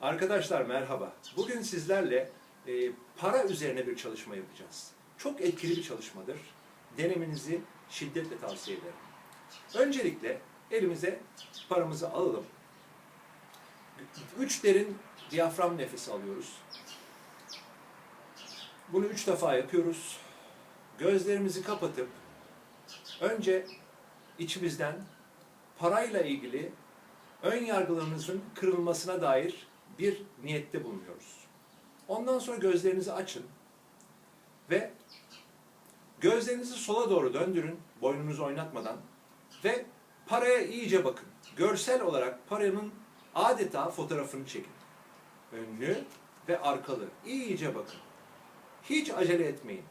Arkadaşlar merhaba. Bugün sizlerle e, para üzerine bir çalışma yapacağız. Çok etkili bir çalışmadır. Denemenizi şiddetle tavsiye ederim. Öncelikle elimize paramızı alalım. Üç derin diyafram nefesi alıyoruz. Bunu üç defa yapıyoruz. Gözlerimizi kapatıp önce içimizden parayla ilgili ön yargılarınızın kırılmasına dair bir niyette bulunuyoruz. Ondan sonra gözlerinizi açın ve gözlerinizi sola doğru döndürün, boynunuzu oynatmadan ve paraya iyice bakın. Görsel olarak paranın adeta fotoğrafını çekin. Önlü ve arkalı. İyice bakın. Hiç acele etmeyin.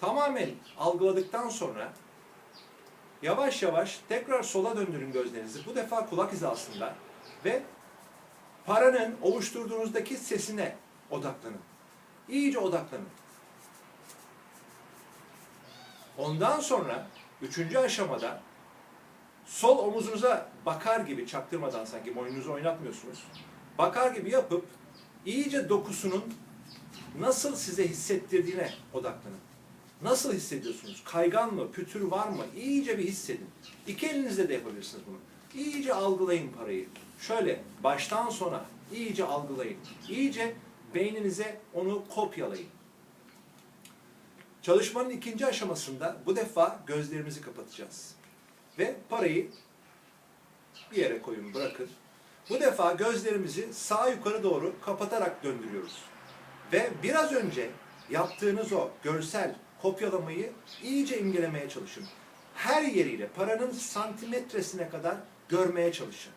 Tamamen algıladıktan sonra Yavaş yavaş tekrar sola döndürün gözlerinizi. Bu defa kulak hizasında ve paranın oluşturduğunuzdaki sesine odaklanın. İyice odaklanın. Ondan sonra üçüncü aşamada sol omuzunuza bakar gibi çaktırmadan sanki boynunuzu oynatmıyorsunuz. Bakar gibi yapıp iyice dokusunun nasıl size hissettirdiğine odaklanın. Nasıl hissediyorsunuz? Kaygan mı? Pütür var mı? İyice bir hissedin. İki elinizle de yapabilirsiniz bunu. İyice algılayın parayı. Şöyle baştan sona iyice algılayın. İyice beyninize onu kopyalayın. Çalışmanın ikinci aşamasında bu defa gözlerimizi kapatacağız. Ve parayı bir yere koyun, bırakın. Bu defa gözlerimizi sağ yukarı doğru kapatarak döndürüyoruz. Ve biraz önce yaptığınız o görsel kopyalamayı iyice imgelemeye çalışın. Her yeriyle paranın santimetresine kadar görmeye çalışın.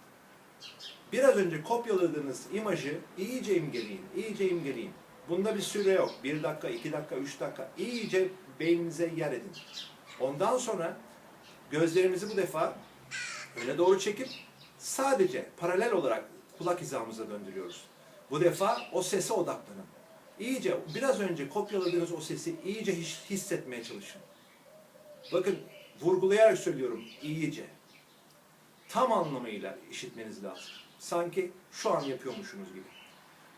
Biraz önce kopyaladığınız imajı iyice imgeleyin, iyice imgeleyin. Bunda bir süre yok. Bir dakika, iki dakika, üç dakika. İyice beyninize yer edin. Ondan sonra gözlerimizi bu defa öne doğru çekip sadece paralel olarak kulak hizamıza döndürüyoruz. Bu defa o sese odaklanın. İyice biraz önce kopyaladığınız o sesi iyice his- hissetmeye çalışın. Bakın vurgulayarak söylüyorum iyice. Tam anlamıyla işitmeniz lazım. Sanki şu an yapıyormuşsunuz gibi.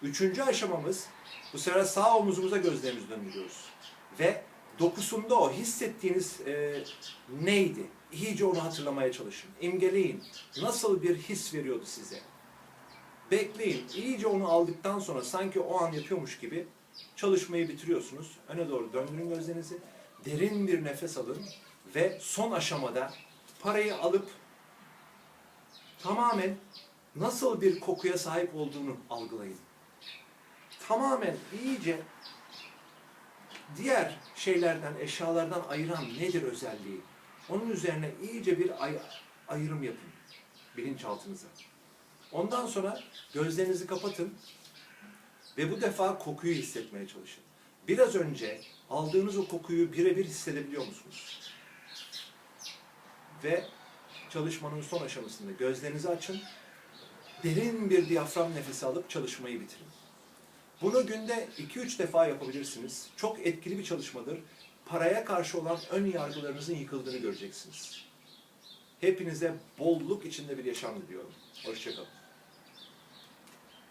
Üçüncü aşamamız bu sefer sağ omuzumuza gözlerimizi döndürüyoruz. Ve dokusunda o hissettiğiniz e, neydi? İyice onu hatırlamaya çalışın. İmgeleyin. Nasıl bir his veriyordu size? Bekleyin. İyice onu aldıktan sonra sanki o an yapıyormuş gibi çalışmayı bitiriyorsunuz. Öne doğru döndürün gözlerinizi. Derin bir nefes alın ve son aşamada parayı alıp tamamen nasıl bir kokuya sahip olduğunu algılayın. Tamamen iyice diğer şeylerden, eşyalardan ayıran nedir özelliği? Onun üzerine iyice bir ay- ayrım yapın bilinçaltınıza. Ondan sonra gözlerinizi kapatın ve bu defa kokuyu hissetmeye çalışın. Biraz önce aldığınız o kokuyu birebir hissedebiliyor musunuz? Ve çalışmanın son aşamasında gözlerinizi açın. Derin bir diyafram nefesi alıp çalışmayı bitirin. Bunu günde 2-3 defa yapabilirsiniz. Çok etkili bir çalışmadır. Paraya karşı olan ön yargılarınızın yıkıldığını göreceksiniz. Hepinize bolluk içinde bir yaşam diliyorum. Hoşçakalın.